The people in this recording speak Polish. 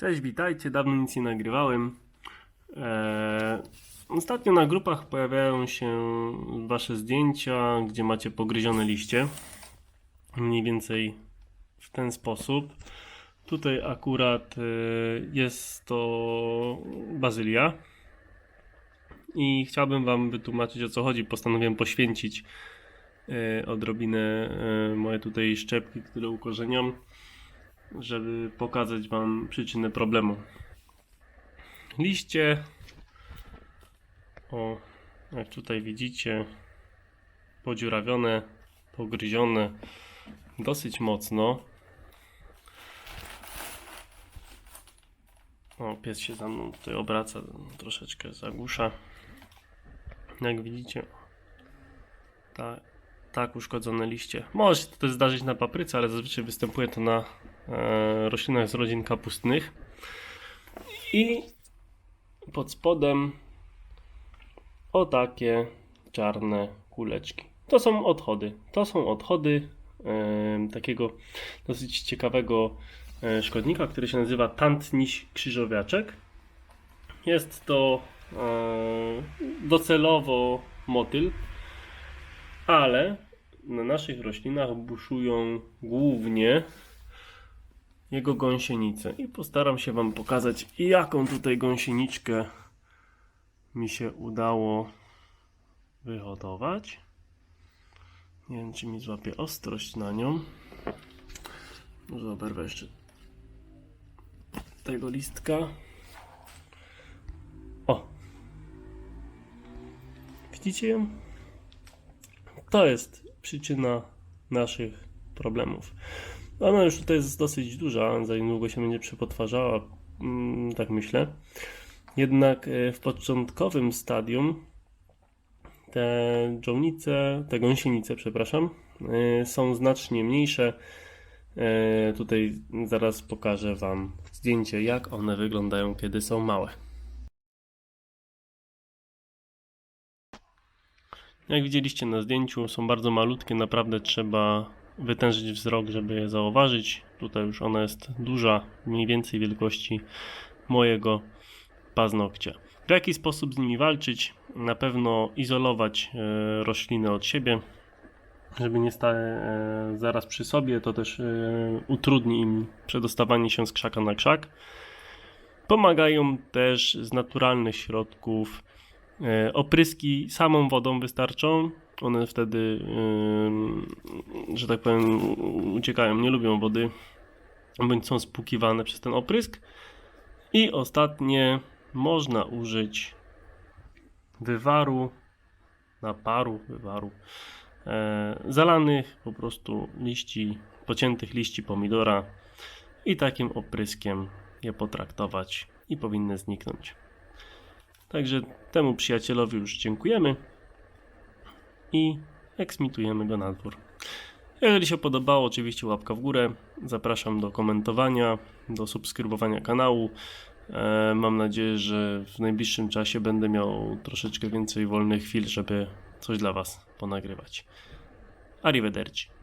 Cześć, witajcie. Dawno nic nie nagrywałem. Eee, ostatnio na grupach pojawiają się Wasze zdjęcia, gdzie macie pogryzione liście. Mniej więcej w ten sposób. Tutaj akurat e, jest to bazylia. I chciałbym Wam wytłumaczyć o co chodzi. Postanowiłem poświęcić e, odrobinę e, moje tutaj szczepki, które ukorzeniam żeby pokazać Wam przyczynę problemu. Liście, o, jak tutaj widzicie, podziurawione, pogryzione dosyć mocno. O, pies się za mną tutaj obraca, troszeczkę zagłusza. Jak widzicie, tak, tak uszkodzone liście. Może się to zdarzyć na papryce, ale zazwyczaj występuje to na e, roślinach z rodzin kapustnych. I pod spodem o takie czarne kuleczki. To są odchody. To są odchody e, takiego dosyć ciekawego e, szkodnika, który się nazywa tantniś krzyżowiaczek. Jest to docelowo motyl, ale na naszych roślinach buszują głównie jego gąsienice. I postaram się Wam pokazać, jaką tutaj gąsieniczkę mi się udało wyhodować. Nie wiem, czy mi złapie ostrość na nią. Może oberwę jeszcze tego listka. O! Widzicie ją? To jest przyczyna naszych problemów. Ona już tutaj jest dosyć duża, za niedługo się będzie przepotwarzała, mm, tak myślę. Jednak e, w początkowym stadium te dżownice, te gąsienice, przepraszam, e, są znacznie mniejsze. E, Tutaj zaraz pokażę Wam zdjęcie, jak one wyglądają, kiedy są małe. Jak widzieliście na zdjęciu, są bardzo malutkie, naprawdę trzeba wytężyć wzrok, żeby je zauważyć. Tutaj już ona jest duża, mniej więcej wielkości mojego paznokcia. W jaki sposób z nimi walczyć? Na pewno izolować e, rośliny od siebie, żeby nie stały e, zaraz przy sobie, to też e, utrudni im przedostawanie się z krzaka na krzak. Pomagają też z naturalnych środków Opryski samą wodą wystarczą. One wtedy, że tak powiem, uciekają, nie lubią wody, bądź są spłukiwane przez ten oprysk. I ostatnie, można użyć wywaru, naparu, wywaru, e, zalanych po prostu liści, pociętych liści pomidora i takim opryskiem je potraktować i powinny zniknąć. Także temu przyjacielowi już dziękujemy i eksmitujemy go na dwór. Jeżeli się podobało, oczywiście łapka w górę. Zapraszam do komentowania, do subskrybowania kanału. E, Mam nadzieję, że w najbliższym czasie będę miał troszeczkę więcej wolnych chwil, żeby coś dla Was ponagrywać. Arrivederci.